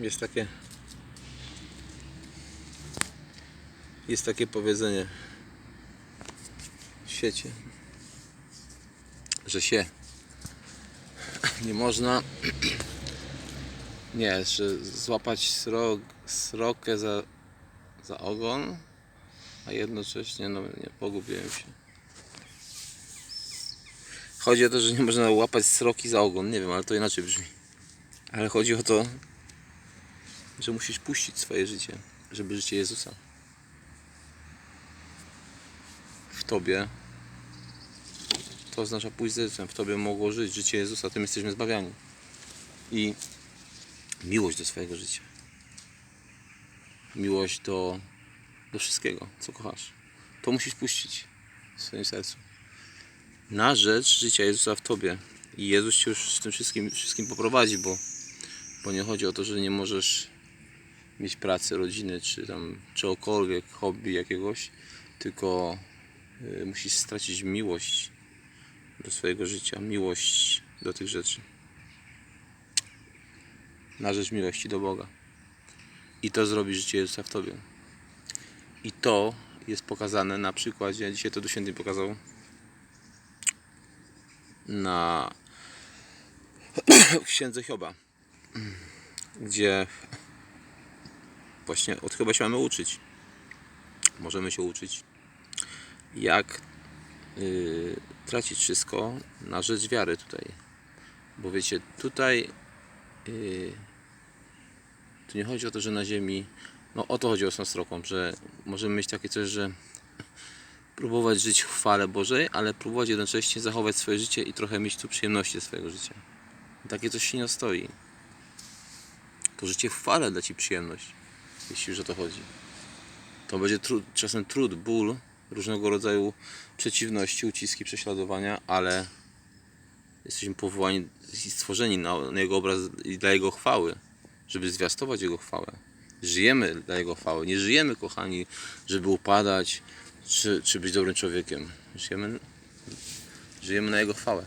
Jest takie. Jest takie powiedzenie w świecie, że się nie można nie, że złapać srok, srokę za, za ogon, a jednocześnie no nie pogubiłem się. Chodzi o to, że nie można łapać sroki za ogon, nie wiem, ale to inaczej brzmi. Ale chodzi o to, że musisz puścić swoje życie, żeby życie Jezusa w Tobie to oznacza pójść z Jezusem. W Tobie mogło żyć życie Jezusa, tym jesteśmy zbawiani. I miłość do swojego życia. Miłość do, do wszystkiego, co kochasz. To musisz puścić w swoim sercu. Na rzecz życia Jezusa w Tobie. I Jezus Cię już z tym wszystkim, wszystkim poprowadzi, bo, bo nie chodzi o to, że nie możesz mieć pracy, rodziny, czy tam czegokolwiek, hobby jakiegoś, tylko y, musisz stracić miłość do swojego życia, miłość do tych rzeczy. Na rzecz miłości do Boga. I to zrobi życie Jezusa w Tobie. I to jest pokazane na przykładzie, dzisiaj to do pokazał, na księdze Hioba, gdzie właśnie od Hioba się mamy uczyć. Możemy się uczyć, jak yy, tracić wszystko na rzecz wiary tutaj. Bo wiecie, tutaj yy, tu nie chodzi o to, że na ziemi, no o to chodzi o stroką, że możemy mieć takie coś, że próbować żyć w chwale Bożej, ale próbować jednocześnie zachować swoje życie i trochę mieć tu przyjemności swojego życia. Takie coś się nie stoi. To życie w chwale da Ci przyjemność, jeśli już o to chodzi. To będzie trud, czasem trud, ból, różnego rodzaju przeciwności, uciski, prześladowania, ale jesteśmy powołani i stworzeni na, na Jego obraz i dla Jego chwały, żeby zwiastować Jego chwałę. Żyjemy dla Jego chwały. Nie żyjemy, kochani, żeby upadać, czy, czy być dobrym człowiekiem. Żyjemy, żyjemy na Jego chwałę.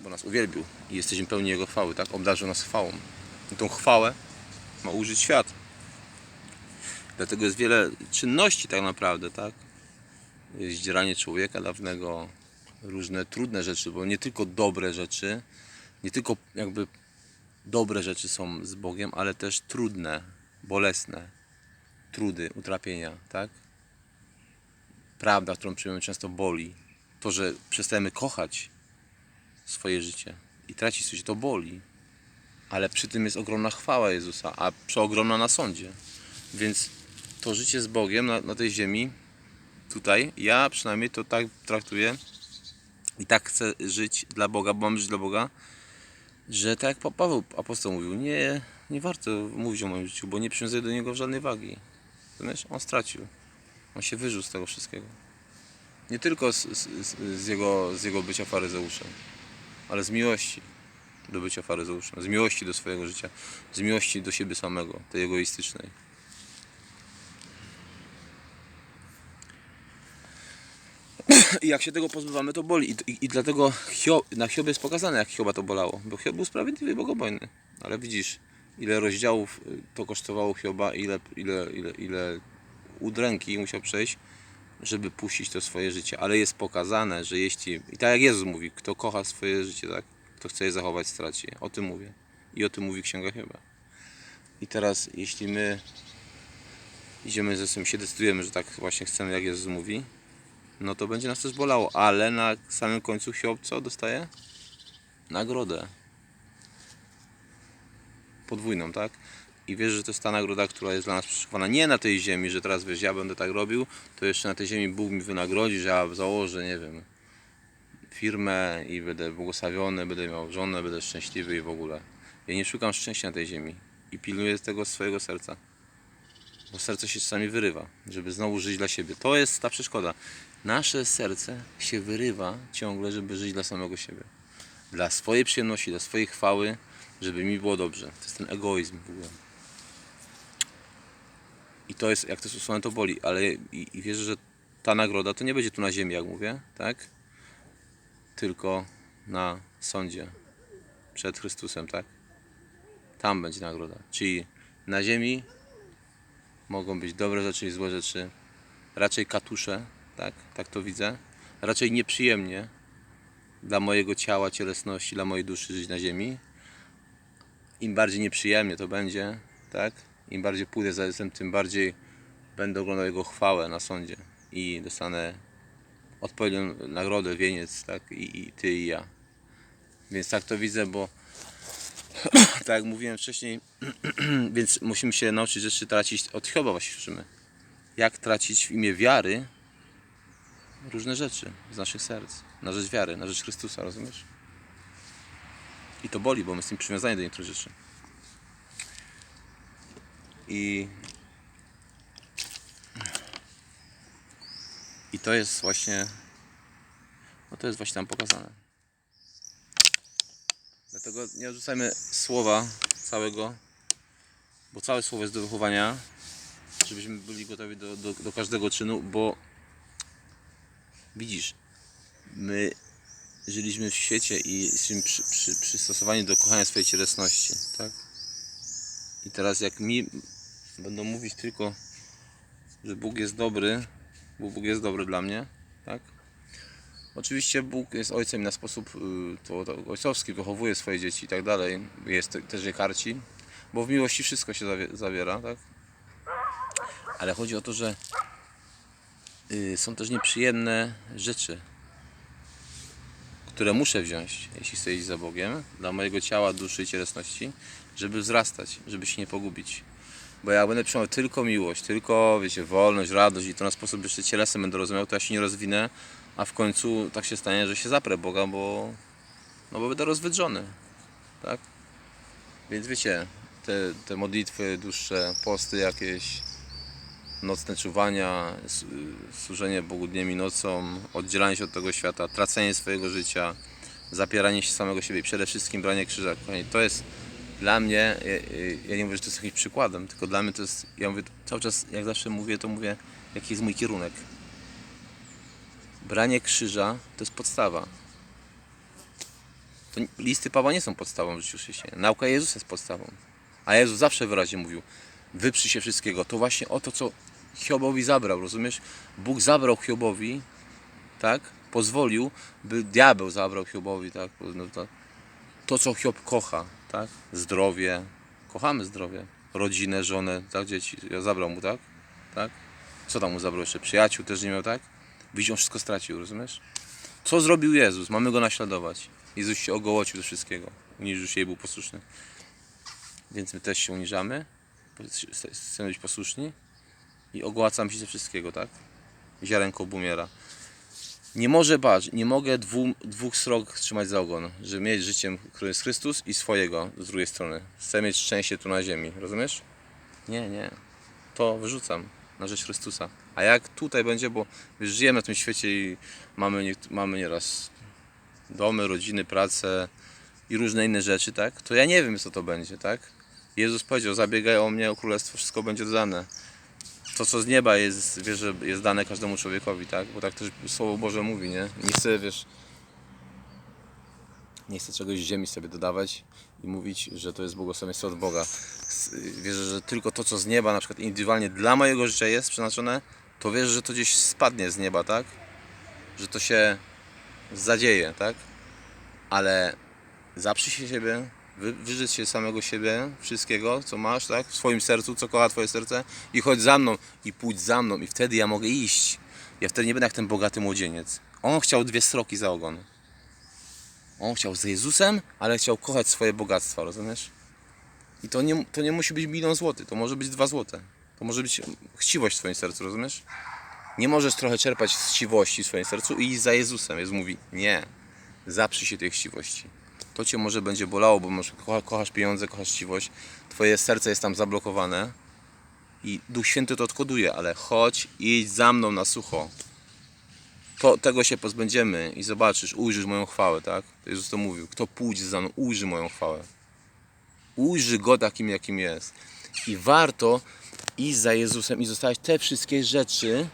Bo nas uwielbił i jesteśmy pełni Jego chwały, tak? Obdarzył nas chwałą. I tą chwałę ma użyć świat. Dlatego jest wiele czynności tak naprawdę, tak? Zdzieranie człowieka dawnego, różne trudne rzeczy, bo nie tylko dobre rzeczy, nie tylko jakby dobre rzeczy są z Bogiem, ale też trudne, bolesne, trudy, utrapienia, tak? Prawda, którą przyjmujemy często boli. To, że przestajemy kochać swoje życie i tracić coś, to boli. Ale przy tym jest ogromna chwała Jezusa, a przeogromna na sądzie. Więc to życie z Bogiem na, na tej ziemi, tutaj, ja przynajmniej to tak traktuję i tak chcę żyć dla Boga, bo mam żyć dla Boga, że tak jak Pa- Paweł apostoł mówił, nie, nie warto mówić o moim życiu, bo nie przywiązuję do niego żadnej wagi. Rozumiesz? On stracił. On się wyżył z tego wszystkiego. Nie tylko z, z, z, jego, z jego bycia faryzeuszem, ale z miłości do bycia faryzeuszem, z miłości do swojego życia, z miłości do siebie samego, tej egoistycznej. I jak się tego pozbywamy, to boli. I, i, i dlatego Hiob, na Hiobie jest pokazane, jak Hioba to bolało. Bo Hiob był sprawiedliwy i bogobojny. Ale widzisz, ile rozdziałów y, to kosztowało Hioba, ile, ile, ile, ile udręki musiał przejść, żeby puścić to swoje życie. Ale jest pokazane, że jeśli, i tak jak Jezus mówi, kto kocha swoje życie, tak, kto chce je zachować, straci je. O tym mówię. I o tym mówi Księga Hioba. I teraz, jeśli my idziemy ze sobą, się decydujemy, że tak właśnie chcemy, jak Jezus mówi, no to będzie nas też bolało, ale na samym końcu Hiob co dostaje? Nagrodę. Podwójną, tak? I wiesz, że to jest ta nagroda, która jest dla nas przyszykowana nie na tej ziemi, że teraz wiesz, ja będę tak robił, to jeszcze na tej ziemi Bóg mi wynagrodzi, że ja założę, nie wiem, firmę i będę błogosławiony, będę miał żonę, będę szczęśliwy i w ogóle. Ja nie szukam szczęścia na tej ziemi i pilnuję tego swojego serca. Bo serce się czasami wyrywa, żeby znowu żyć dla siebie. To jest ta przeszkoda. Nasze serce się wyrywa ciągle, żeby żyć dla samego siebie. Dla swojej przyjemności, dla swojej chwały, żeby mi było dobrze. To jest ten egoizm w ogóle. I to jest, jak to jest usłyszane, to boli, ale i, i wierzę, że ta nagroda to nie będzie tu na ziemi, jak mówię, tak? Tylko na sądzie przed Chrystusem, tak? tam będzie nagroda. Czyli na ziemi mogą być dobre rzeczy i złe rzeczy. Raczej katusze, tak? Tak to widzę. Raczej nieprzyjemnie dla mojego ciała, cielesności, dla mojej duszy żyć na ziemi. Im bardziej nieprzyjemnie to będzie, tak? Im bardziej pójdę za Jezusem, tym bardziej będę oglądał Jego chwałę na sądzie i dostanę odpowiednią nagrodę, wieniec, tak? I, I Ty i ja. Więc tak to widzę, bo tak jak mówiłem wcześniej, więc musimy się nauczyć rzeczy tracić od Hioba właśnie słyszymy. Jak tracić w imię wiary różne rzeczy z naszych serc, na rzecz wiary, na rzecz Chrystusa, rozumiesz? I to boli, bo my jesteśmy przywiązani do niektórych rzeczy. I i to jest właśnie no to jest właśnie tam pokazane. Dlatego nie odrzucajmy słowa całego, bo całe słowo jest do wychowania, żebyśmy byli gotowi do, do, do każdego czynu, bo widzisz, my żyliśmy w świecie i jesteśmy przy, przy, przystosowani do kochania swojej cielesności, tak? I teraz jak mi będą mówić tylko, że Bóg jest dobry, Bóg jest dobry dla mnie, tak? Oczywiście Bóg jest ojcem na sposób y, to, to ojcowski, wychowuje swoje dzieci i tak dalej. Jest te- też je karci, bo w miłości wszystko się zawie, zawiera, tak? Ale chodzi o to, że y, są też nieprzyjemne rzeczy, które muszę wziąć, jeśli chcę iść za Bogiem, dla mojego ciała, duszy i cielesności, żeby wzrastać, żeby się nie pogubić. Bo jak będę przyjmował tylko miłość, tylko, wiecie, wolność, radość i to na sposób jeszcze cielesem będę rozumiał, to ja się nie rozwinę, a w końcu tak się stanie, że się zaprę Boga, bo, no bo będę rozwydrzony, tak? Więc wiecie, te, te modlitwy dłuższe, posty jakieś, nocne czuwania, służenie Bogu dniem i nocą, oddzielanie się od tego świata, tracenie swojego życia, zapieranie się samego siebie przede wszystkim branie krzyża. Kochani, to jest dla mnie, ja, nie mówię, że to jest jakimś przykładem, tylko dla mnie to jest, ja mówię cały czas, jak zawsze mówię, to mówię, jaki jest mój kierunek. Branie krzyża to jest podstawa. To listy Pawła nie są podstawą w życiu chrześcijanina. Nauka Jezusa jest podstawą. A Jezus zawsze wyraźnie mówił, wyprzy się wszystkiego. To właśnie o to, co Hiobowi zabrał, rozumiesz? Bóg zabrał Hiobowi, tak? Pozwolił, by diabeł zabrał Hiobowi, tak? No to, to, co Hiob kocha, tak? Zdrowie, kochamy zdrowie, rodzinę, żonę, tak? Dzieci, ja zabrał mu, tak? Tak? Co tam mu zabrał jeszcze? Przyjaciół też nie miał, tak? Widzisz, on wszystko stracił, rozumiesz? Co zrobił Jezus? Mamy go naśladować. Jezus się ogołocił ze wszystkiego. Uniżył się i był posłuszny. Więc my też się uniżamy. Chcemy być posłuszni. I ogłacam się ze wszystkiego, tak? Ziarenko bumiera. Nie może bać, nie mogę dwu, dwóch srok trzymać za ogon, żeby mieć życiem, które jest Chrystus i swojego z drugiej strony. Chcę mieć szczęście tu na ziemi, rozumiesz? Nie, nie. To wyrzucam na rzecz Chrystusa. A jak tutaj będzie, bo wiesz, żyjemy w tym świecie i mamy, niekt- mamy nieraz domy, rodziny, pracę i różne inne rzeczy, tak? To ja nie wiem, co to będzie, tak? Jezus powiedział, zabiegaj o mnie, o królestwo, wszystko będzie dodane. To, co z nieba jest, wiesz, że jest dane każdemu człowiekowi, tak? Bo tak też Słowo Boże mówi, nie? Nie chcę, wiesz, nie chcę czegoś z ziemi sobie dodawać i mówić, że to jest błogosławieństwo od Boga. Wierzę, że tylko to, co z nieba, na przykład indywidualnie dla mojego życia jest przeznaczone, to wierzę, że to gdzieś spadnie z nieba, tak? Że to się zadzieje, tak? Ale zaprzyj się siebie, wy, wyżyć się samego siebie, wszystkiego, co masz, tak? W swoim sercu, co kocha Twoje serce i chodź za mną i pójdź za mną i wtedy ja mogę iść. Ja wtedy nie będę jak ten bogaty młodzieniec. On chciał dwie sroki za ogon. On chciał z Jezusem, ale chciał kochać swoje bogactwa, rozumiesz? I to nie, to nie musi być milion złotych, to może być dwa złote. To może być chciwość w Twoim sercu, rozumiesz? Nie możesz trochę czerpać z chciwości w swoim sercu i iść za Jezusem. Jezus mówi, nie, zaprzyj się tej chciwości. To Cię może będzie bolało, bo może kocha- kochasz pieniądze, kochasz chciwość, Twoje serce jest tam zablokowane i Duch Święty to odkoduje, ale chodź, idź za mną na sucho. To, tego się pozbędziemy i zobaczysz, ujrzysz moją chwałę, tak? Jezus to mówił. Kto pójdzie za mną, ujrzy moją chwałę. Ujrzy Go takim, jakim jest. I warto iść za Jezusem i zostawiać te wszystkie rzeczy,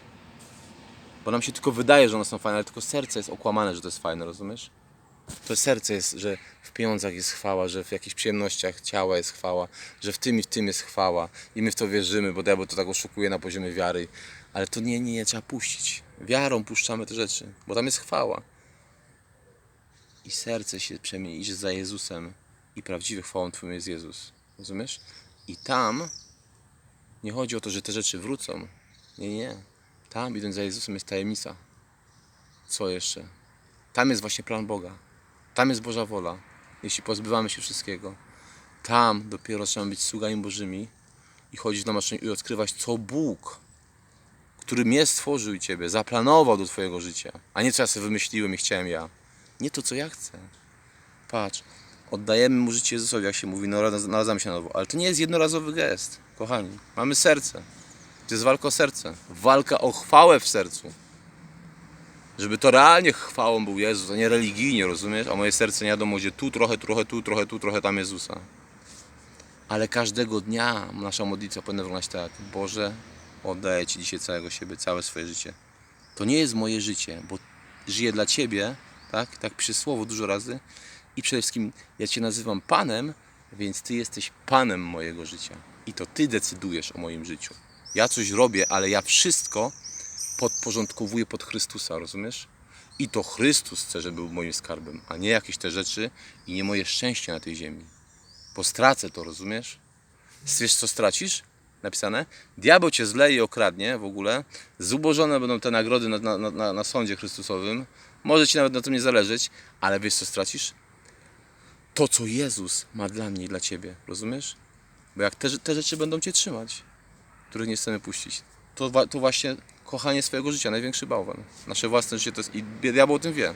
bo nam się tylko wydaje, że one są fajne, ale tylko serce jest okłamane, że to jest fajne, rozumiesz? To serce jest, że w pieniądzach jest chwała, że w jakichś przyjemnościach ciała jest chwała, że w tym i w tym jest chwała. I my w to wierzymy, bo diabeł to tak oszukuje na poziomie wiary. Ale to nie, nie, nie trzeba puścić. Wiarą puszczamy te rzeczy, bo tam jest chwała. I serce się przemieni, idzie za Jezusem. I prawdziwą chwałą Twoją jest Jezus. Rozumiesz? I tam nie chodzi o to, że te rzeczy wrócą. Nie, nie. Tam idąc za Jezusem jest tajemnica. Co jeszcze? Tam jest właśnie plan Boga. Tam jest Boża wola. Jeśli pozbywamy się wszystkiego. Tam dopiero trzeba być sługami Bożymi i chodzić na maszynę i odkrywać, co Bóg, który mnie stworzył i Ciebie, zaplanował do Twojego życia. A nie co ja sobie wymyśliłem i chciałem ja. Nie to, co ja chcę. Patrz, oddajemy mu życie Jezusowi, jak się mówi, no, naradzamy się na nowo. Ale to nie jest jednorazowy gest, kochani. Mamy serce. To jest walka o serce. Walka o chwałę w sercu. Żeby to realnie chwałą był Jezus, a nie religijnie, rozumiesz? A moje serce nie wiadomo, gdzie tu trochę, trochę tu, trochę tu, trochę tam Jezusa. Ale każdego dnia nasza modlitwa powinna wyglądać tak. Boże, oddaję Ci dzisiaj całego siebie, całe swoje życie. To nie jest moje życie, bo żyję dla Ciebie, tak? Tak pisze słowo dużo razy. I przede wszystkim ja Cię nazywam Panem, więc Ty jesteś Panem mojego życia. I to Ty decydujesz o moim życiu. Ja coś robię, ale ja wszystko podporządkowuję pod Chrystusa, rozumiesz? I to Chrystus chce, żeby był moim skarbem, a nie jakieś te rzeczy i nie moje szczęście na tej ziemi. Bo stracę to, rozumiesz? Wiesz, co stracisz? Napisane? Diabeł cię zleje i okradnie w ogóle. Zubożone będą te nagrody na, na, na, na sądzie Chrystusowym. Może ci nawet na tym nie zależeć, ale wiesz, co stracisz? To, co Jezus ma dla mnie i dla ciebie, rozumiesz? Bo jak te, te rzeczy będą cię trzymać, których nie chcemy puścić, to, to właśnie kochanie swojego życia, największy bałwan. Nasze własne życie to jest, i diabeł o tym wie.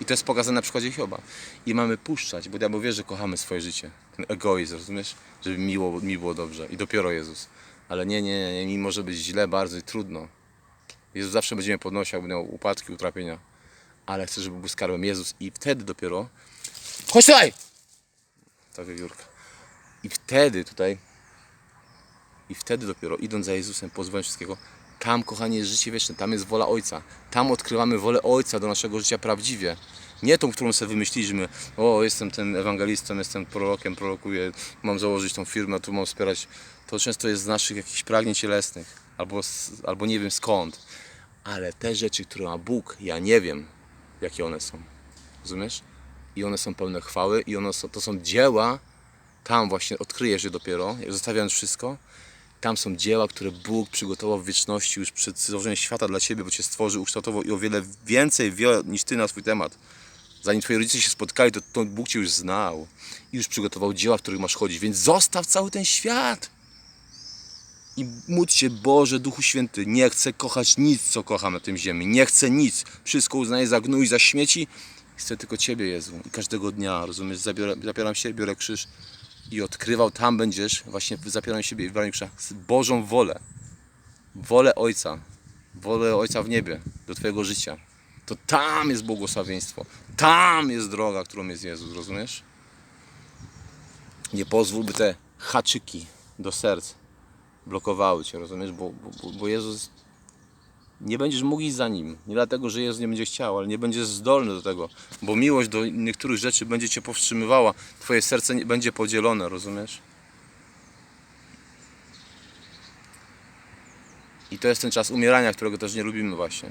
I to jest pokazane na przykładzie Hioba. I mamy puszczać, bo diabeł wie, że kochamy swoje życie. Ten egoizm, rozumiesz? Żeby miło, mi było dobrze. I dopiero Jezus. Ale nie, nie, nie, mi może być źle bardzo i trudno. Jezus zawsze będzie mnie podnosił, jakby miał upadki, utrapienia. Ale chcę, żeby był skarbem Jezus i wtedy dopiero... Chodź tutaj! Ta wiewiórka. I wtedy tutaj i wtedy dopiero, idąc za Jezusem, pozbywając wszystkiego, tam, kochanie, jest życie wieczne, tam jest wola Ojca. Tam odkrywamy wolę Ojca do naszego życia prawdziwie. Nie tą, którą sobie wymyśliliśmy, o, jestem ten ewangelistą, jestem prorokiem, prorokuję, mam założyć tą firmę, tu mam wspierać. To często jest z naszych jakichś pragnień cielesnych, albo, albo nie wiem skąd. Ale te rzeczy, które ma Bóg, ja nie wiem, jakie one są. Rozumiesz? I one są pełne chwały, i one są, to są dzieła, tam właśnie odkryjesz je dopiero, zostawiając wszystko, tam są dzieła, które Bóg przygotował w wieczności już przed stworzeniem świata dla Ciebie, bo Cię stworzył, ukształtował i o wiele więcej wie niż Ty na swój temat. Zanim Twoi rodzice się spotkali, to, to Bóg Cię już znał i już przygotował dzieła, w których masz chodzić, więc zostaw cały ten świat. I módl się, Boże, Duchu Święty, nie chcę kochać nic, co kocham na tym ziemi. Nie chcę nic. Wszystko uznaję za gnój, za śmieci. Chcę tylko Ciebie, Jezu. I każdego dnia, rozumiesz, zabiorę, zabieram się, biorę krzyż i odkrywał, tam będziesz, właśnie zapieram siebie i brałem krzyż, Bożą wolę. Wolę Ojca. Wolę Ojca w niebie, do Twojego życia. To tam jest błogosławieństwo. Tam jest droga, którą jest Jezus, rozumiesz? Nie pozwól, by te haczyki do serc blokowały Cię, rozumiesz? Bo, bo, bo Jezus nie będziesz mógł iść za Nim. Nie dlatego, że Jezus nie będzie chciał, ale nie będziesz zdolny do tego. Bo miłość do niektórych rzeczy będzie Cię powstrzymywała. Twoje serce nie będzie podzielone, rozumiesz? I to jest ten czas umierania, którego też nie lubimy właśnie.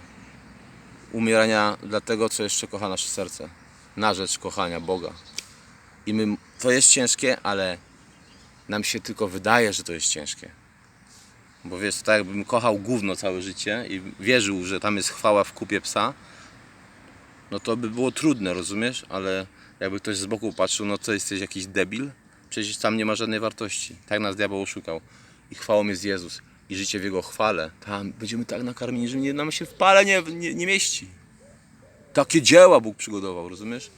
Umierania dla tego, co jeszcze kocha nasze serce. Na rzecz kochania Boga. I my, to jest ciężkie, ale nam się tylko wydaje, że to jest ciężkie. Bo wiesz, tak jakbym kochał gówno całe życie i wierzył, że tam jest chwała w kupie psa, no to by było trudne, rozumiesz? Ale jakby ktoś z boku patrzył, no to jesteś jakiś debil, przecież tam nie ma żadnej wartości. Tak nas diabeł oszukał. I chwałą jest Jezus. I życie w Jego chwale. Tam będziemy tak nakarmieni, że nie, nam się w pale nie, nie, nie mieści. Takie dzieła Bóg przygotował, rozumiesz?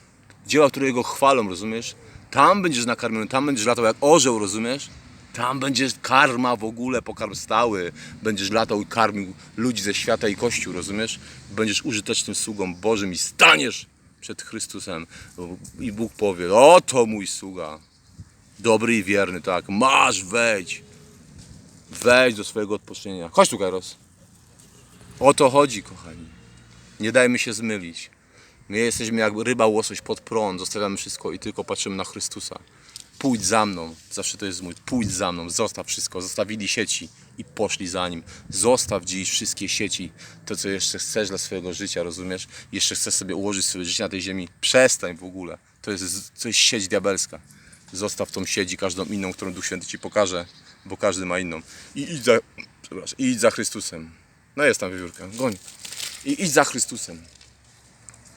Dzieła, które Jego chwalą, rozumiesz? Tam będziesz nakarmiony, tam będziesz latał jak orzeł, rozumiesz? Tam będziesz karma w ogóle, pokarm stały. Będziesz latał i karmił ludzi ze świata i kościół, rozumiesz? Będziesz użytecznym sługą Bożym i staniesz przed Chrystusem. I Bóg powie, oto mój sługa. Dobry i wierny, tak. Masz, wejdź. Wejdź do swojego odpocznienia. Chodź tu. O to chodzi, kochani. Nie dajmy się zmylić. My jesteśmy jak ryba łosoś pod prąd, zostawiamy wszystko i tylko patrzymy na Chrystusa. Pójdź za mną, zawsze to jest mój, pójdź za mną, zostaw wszystko. Zostawili sieci i poszli za nim. Zostaw dziś wszystkie sieci, to co jeszcze chcesz dla swojego życia, rozumiesz? Jeszcze chcesz sobie ułożyć swoje życie na tej ziemi. Przestań w ogóle. To jest, to jest sieć diabelska. Zostaw tą sieć i każdą inną, którą Duch Święty Ci pokaże, bo każdy ma inną. I idź za, przepraszam, i idź za Chrystusem. No jest tam wiewiórka, goń. I idź za Chrystusem.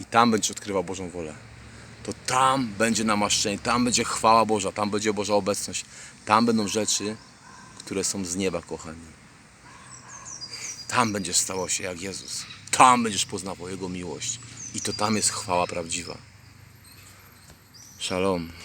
I tam będziesz odkrywał Bożą wolę. To tam będzie namaszczenie, tam będzie chwała Boża, tam będzie Boża obecność. Tam będą rzeczy, które są z nieba, kochani. Tam będziesz stało się jak Jezus. Tam będziesz poznawał Jego miłość. I to tam jest chwała prawdziwa. Shalom.